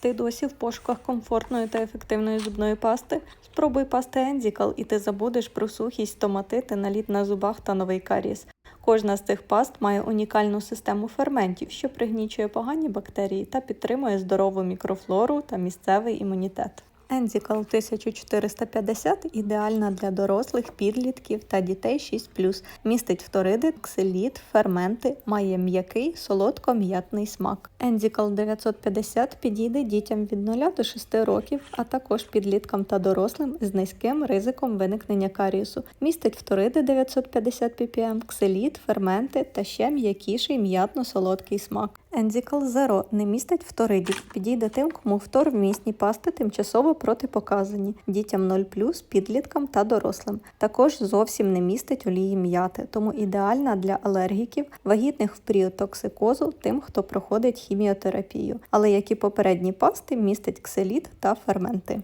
Ти досі в пошуках комфортної та ефективної зубної пасти? Спробуй пасти Ензікал і ти забудеш про сухість, стоматити, наліт на зубах та новий каріс. Кожна з цих паст має унікальну систему ферментів, що пригнічує погані бактерії та підтримує здорову мікрофлору та місцевий імунітет. Ензікал 1450 ідеальна для дорослих, підлітків та дітей 6+. Містить фториди, ксиліт, ферменти, має м'який, солодко-м'ятний смак. Ензікал 950 підійде дітям від 0 до 6 років, а також підліткам та дорослим з низьким ризиком виникнення карієсу. Містить фториди 950 ppm, ксиліт, ферменти та ще м'якіший м'ятно-солодкий смак. Ензікал Zero не містить фторидів. Підійде тим, кому фтор вмісні пасти тимчасово протипоказані дітям 0+, підліткам та дорослим. Також зовсім не містить олії м'яти, тому ідеальна для алергіків, вагітних в період токсикозу, тим, хто проходить хіміотерапію. Але як і попередні пасти, містить кселіт та ферменти.